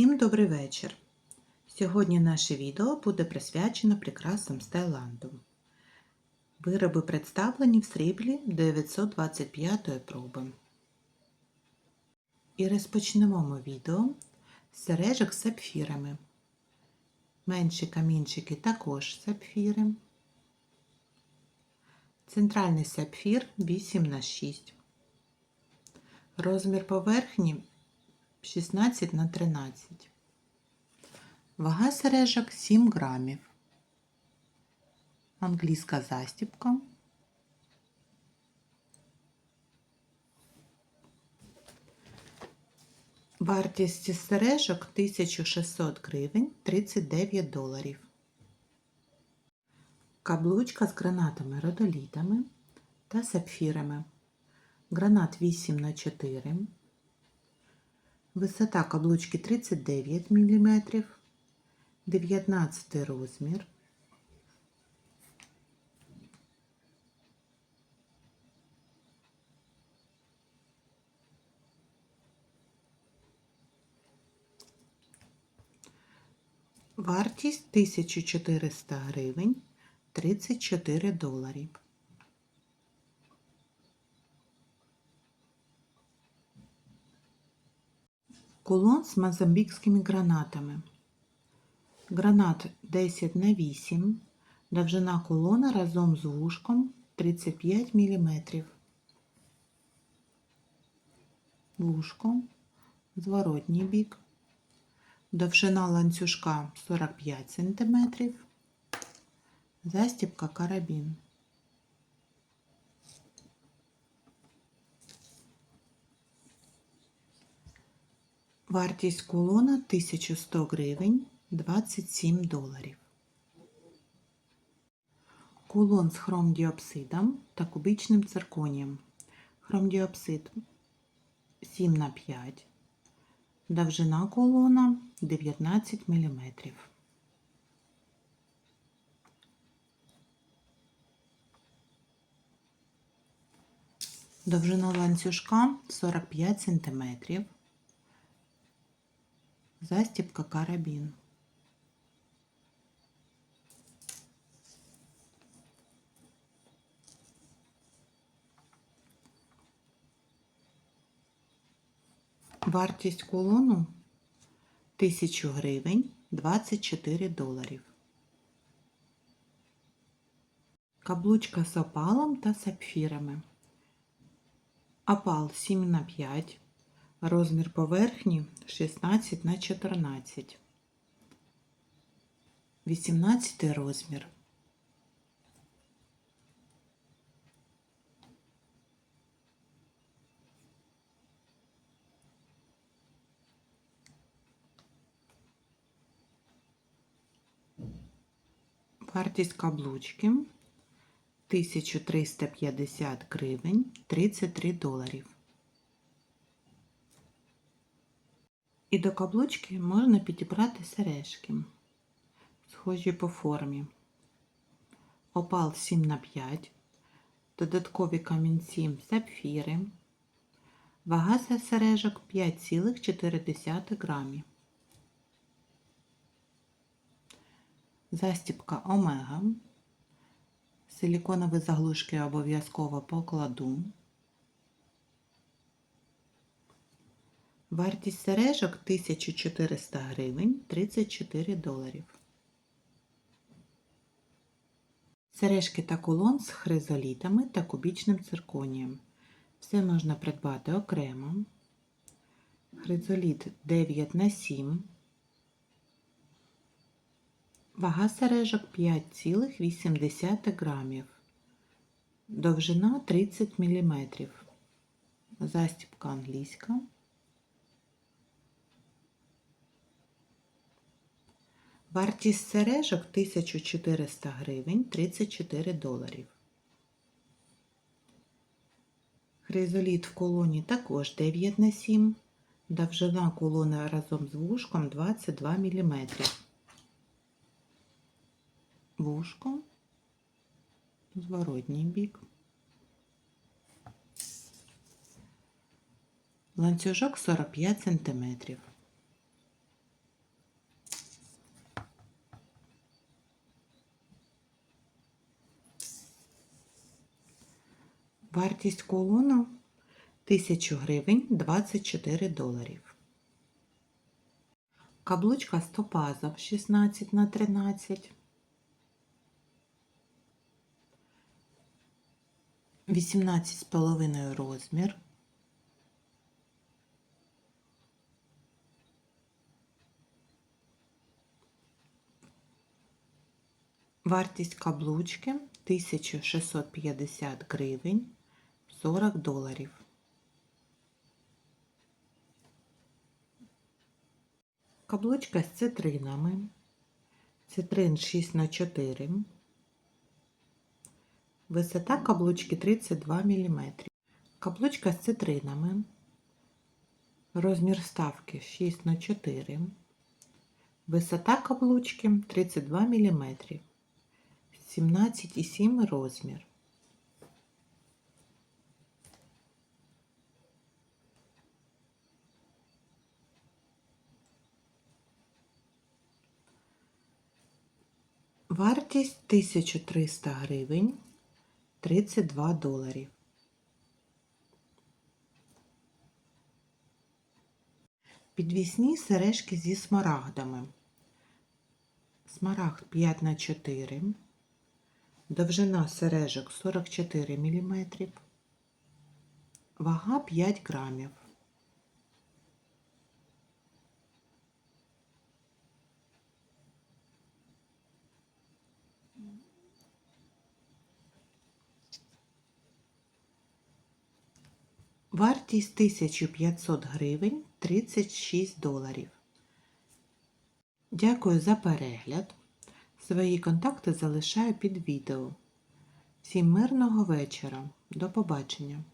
Всім добрий вечір! Сьогодні наше відео буде присвячено прикрасам з Таїланду. Вироби представлені в сріблі 925 проби. І розпочнемо ми відео з сережок з сапфірами. Менші камінчики також сапфіри. Центральний сапфір 8 на 6 Розмір поверхні 16 на 13. Вага сережок 7 грамів. Англійська застібка. Вартість сережок 1600 гривень 39 доларів. Каблучка з гранатами родолітами та сапфірами. Гранат 8 на 4 Висота каблучки 39 мм, 19 розмір. Вартість 1400 гривень 34 доларів. Кулон з мозамбікськими гранатами. Гранат 10 на 8, довжина кулона разом з вушком 35 мм. Вушко, зворотній бік, довжина ланцюжка 45 см, застібка карабін. Вартість кулона 1100 гривень 27 доларів. Кулон з хромдіопсидом та кубічним цирконієм. Хромдіопсид 7 на 5. Довжина кулона 19 мм. Довжина ланцюжка 45 см. Застібка карабін. Вартість кулону 1000 гривень 24 доларів. Каблучка з опалом та сапфірами. Опал 7 на 5 Розмір поверхні 16 на 14. 18 розмір. Вартість каблучки 1350 гривень 33 доларів. І до каблучки можна підібрати сережки, схожі по формі. Опал 7 на 5, додаткові камінці сапфіри, вага сережок 5,4 грамів. Застіпка омега, силіконові заглушки обов'язково покладу. Вартість сережок 1400 гривень 34 доларів. Сережки та кулон з хризолітами та кубічним цирконієм. Все можна придбати окремо. Хризоліт 9 на 7. Вага сережок 5,8 грамів. Довжина 30 мм. Застібка англійська. Вартість сережок 1400 гривень 34 доларів. Хризоліт в колоні також 9 на 7. Довжина колони разом з вушком 22 мм. Вушко, зворотній бік. Ланцюжок 45 см. Вартість кулону 1000 гривень 24 доларів. Каблучка стопазов 16 на 13. 18,5 розмір. Вартість каблучки 1650 гривень 40 доларів. Каблучка з цитринами. Цитрин 6 на 4. Висота каблучки 32 мм. Каблучка з цитринами. Розмір ставки 6 на 4. Висота каблучки 32 мм. 17,7 розмір. Вартість 1300 гривень 32 доларів. Підвісні сережки зі смарагдами. Смарагд 5 на 4 Довжина сережок 44 мм. Вага 5 грамів. Вартість 1500 гривень 36 доларів. Дякую за перегляд. Свої контакти залишаю під відео. Всім мирного вечора. До побачення!